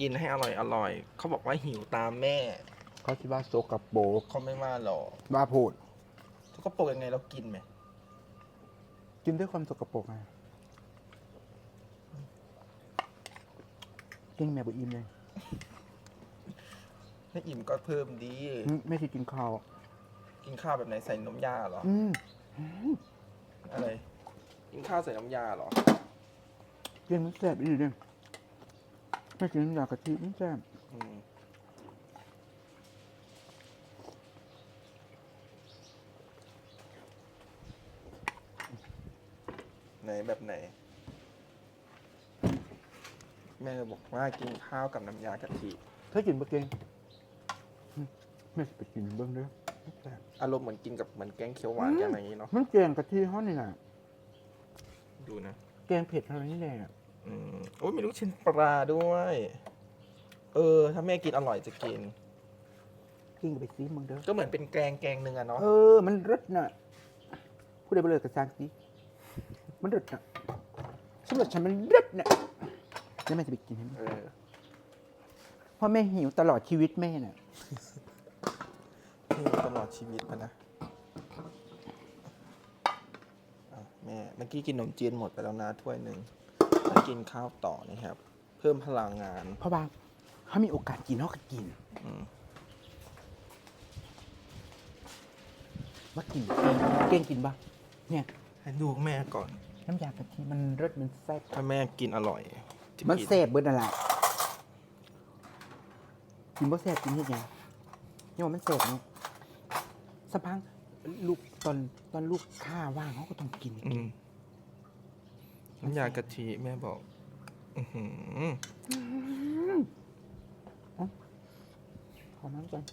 กินให้อร่อยอร่อยเขาบอกว่าหิวตามแม่ เขาคิดว่าโซกับโปรกเขาไม่ว่าหรอกว่าพูดเขาก็ปรกยังไงเรากินไหมกินด้วยความสกปรกไงกินแม่บุอิ่มเลยถ้าอิ่มก็เพิ่มดี อืมไม่ที่กินข้าวกินข้าวแบบไหนใส่นมยาเหรอ อืมอะไร กินข้าวใส่น้ำยาเหรอกินมันแซ่บอีกเลย ไม่กินน้ำยากะทิมันแซ่บอืมไหนแบบไหน แม่บอกว่ากินข้าวกับน้ำยากะทิ ถ้ากินบะเกงอืมแม่สิไปกินเบิ้งเด้อมันแซ่บอารมณ์เหมือนกินกับเหมือนแกงเขียวหวานอืมแกงอะไรอย่างนี้เนาะมันแกงกะทิเขานี่น่ะ ดูนะ แกงเผ็ดอะไรนี่แหละอืม โอ้ยมีลูกชิ้นปลาด้วย เออ ถ้าแม่กินอร่อยจะกิน กินกับไปซีมึงเด้อ ก็เหมือนเป็นแกงแกงหนึ่งอะเนาะ เออ มันรสน่ะพูดได้ไปเลยกับซางซีมันรสน่ะสำหรับฉันมันรสน่ะแล้วแม่จะไปกินให้มันเออ เพราะแม่หิวตลอดชีวิตแม่น่ะ นี่ตลอดชีวิตมานะอะแม่ เมื่อกี้กินขนมจีนหมดไปแล้วนะถ้วยหนึ่ง ถ้ากินข้าวต่อนะครับ เพิ่มพลังงาน เพราะว่าเขามีโอกาสกินเขาก็กินอืมว่ากินเก่งเก่งกินปะเนี่ย ให้ดูแม่ก่อน น้ำยากะทิมันรสมันแซ่บถ้าแม่กินอร่อยจะมันกิแซ่บเบิดนั่นแหละกินบ่แซ่บกินเฮ็ดหยังเนี่ยว่ามันแซ่บเนาะสักพักลูกตอนตอนลูกข้าว่างเขาก็ต้องกิน อืม น้ำยากะทิแม่บอก อือหือขอน้ำก่อน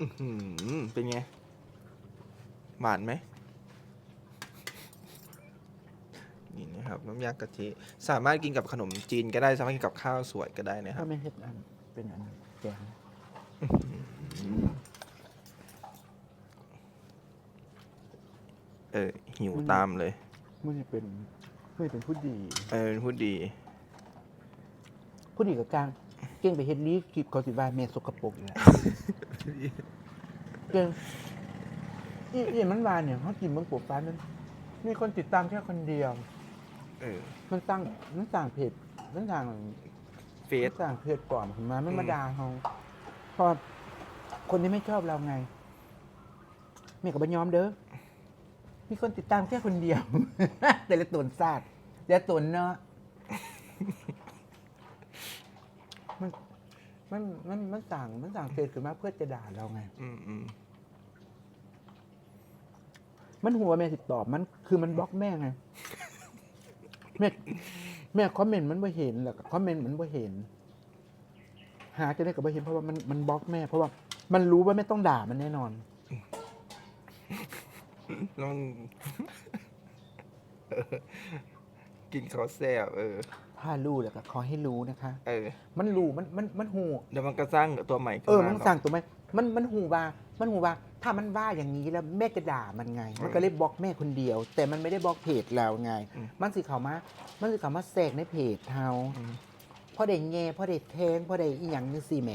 อื้อหือเป็นไง หวานไหม นี่นะครับ น้ำยากะทิ สามารถกินกับขนมจีนก็ได้ สามารถกินกับข้าวสวยก็ได้นะคถ้ารับไม่เฮ็ดอัน เป็นอันแกง เออ หิวตามเลยมื่อเป็นมื่อเป็นผู้ดี เออเป็นพูดดี ผู้ดีกับกลาง เก่งไปเฮ็ดลีคลิปเขาสิว่าแม่สกปรกอยู่แหละเก่งอีอีมันว่าเนี่ยเขากินเมืองโปรไฟล์มันมีคนติดตามแค่คนเดียว เออ มันตั้งมันต่างเพจมันต่างเฟมัสนต่างเพจปลอมขึ้นมาไม่อืมมาด่าเขาเพราะคนที่ไม่ชอบเราไงแม่กับบยอมเด้อ มีคนติดตามแค่คนเดียว แต่ละตนซาดแต่ละตนเนาะมันมันมันมันสั่งมันสั่งเพจขึ้นมาเพื่อจะด่าเราไง อืมอืมมันหัวแม่ติดตอบมันคือมันบล็อกแม่ไง แม่แม่คอมเมนต์มันไม่เห็นแหละคอมเมนต์มันไม่เห็น หาจะได้กับไม่เห็นเพราะว่ามันมันบล็อกแม่ เพราะว่ามันรู้ว่าไม่ต้องด่ามันแน่นอนแล้วมันเออกินข้าวแซ่บเออ ถ้ารู้แล้วก็ขอให้รู้นะคะ เออ มันรู้มันมันมันหูเดี๋ยวมันก็สร้างตัวใหม่ขึ้เออมามันหรกสั่งตัวไหมมันมันหูว่ามันหูว่าถ้ามันว่าอย่างนี้แล้วแม่จะด่ามันไง มันก็เลยบล็อกแม่คนเดียว แต่มันไม่ได้บล็อกเพจเราไง มันสิเขามา มันสิเขามาแทรกในเพจเฮาอืม พ่อได้แง่พ่อได้แทงพ่อได้อีหยังนี่สิแหม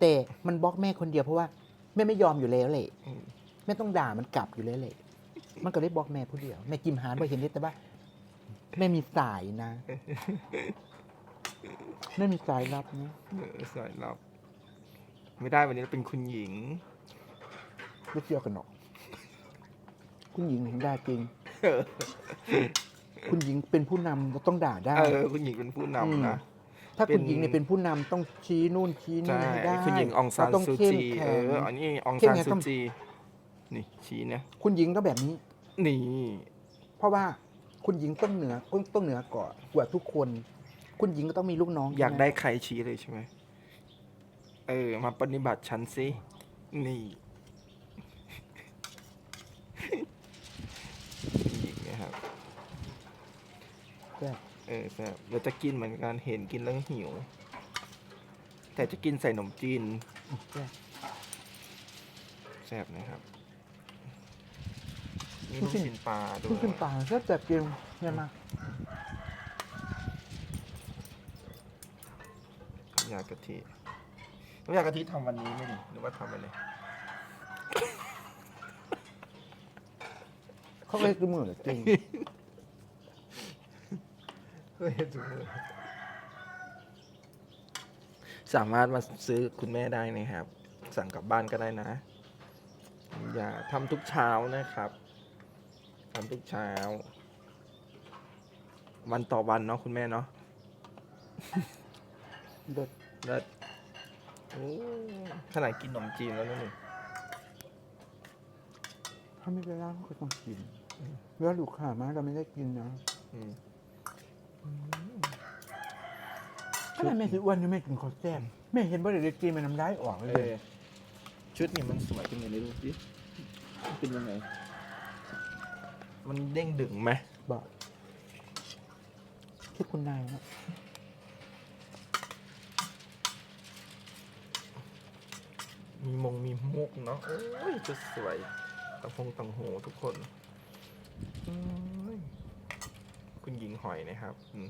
แต่มันบล็อกแม่คนเดียวเพราะว่าแม่ไม่ยอมอยู่แล้วเลยอืมแม่ต้องด่ามันกลับอยู่แล้วเลยมันก็เลยบล็อกแม่ผู้เดียวแม่กิมหานไปเห็นได้แต่ว่าแม่มีสายนะแม่มีสายลับนะเออสายลับ ไม่ได้วันนี้เราเป็นคุณหญิงไม่เกี่ยวกันหรอกคุณหญิงถึงด่าจริงเออคุณหญิงเป็นผู้นำเราต้องด่าได้ เออ คุณหญิงเป็นผู้นำนะ ถ้าเป็นคุณหญิงเนี่ยเป็นผู้นำต้องชี้นู่นชี้นี่ใช่ให้ได้คุณหญิงองซานเราต้องซูเข้มจีแข็เองออันนี้องเข้มซานแข็งซูต้อง จีนี่ชี้นะคุณหญิงก็แบบนี้ นี่ เพราะว่าคุณหญิงต้องเหนือต้องต้องเหนือก่อนกว่าทุกคน คุณหญิงก็ต้องมีลูกน้องอยากใช่หมได้ใครชี้เลยใช่ไหมเออ มาปฏิบัติฉันสินี่หญิงนะครับ ใช่ เออแซ่บเดี๋ยวจะกินเหมือนกันเห็นกินแล้วหิว แต่จะกินใส่ขนมจีนใช่แซ่บนะครับนี่ลูกชิ้นปลาด้วขึ้นขึ้นยตาแซ่บแบบเกลียวเนี่ยมาน้ำยากะทิน้ำยากะทิทำวันนี้ไหมนี่หรือว่าทำไปเลย เขาเลยคือมือจริงเฮ้ยจุมือ สามารถมาซื้อคุณแม่ได้นะครับ สั่งกลับบ้านก็ได้นะ อย่าทำทุกเช้านะครับทำทุกเช้า วันต่อวันเนาะคุณแม่เนาะเด็ดแล้วโอ้ขนาดกินขนมจีนแล้วนะนี่ถ้าไม่ไปร้านก็ต้องกินเวลาลูกค้ามาเราไม่ได้กินนะอืม ถ้าแม่ถืออ้วนนี่แม่กินข้าวแซ่บแม่เห็นบ่ได้กินมันน้ำลายออกเลยเออชุดนี้มันสวยจังเลยดูสิมันเป็นยังไง มันเด้งดึงไหมบอกชื่อคุณนายนะมีมงมีมุกเนาะโอ้ยจะสวยตังพงตังหูทุกคนโอ้ย คุณหญิงหอยนะครับอืม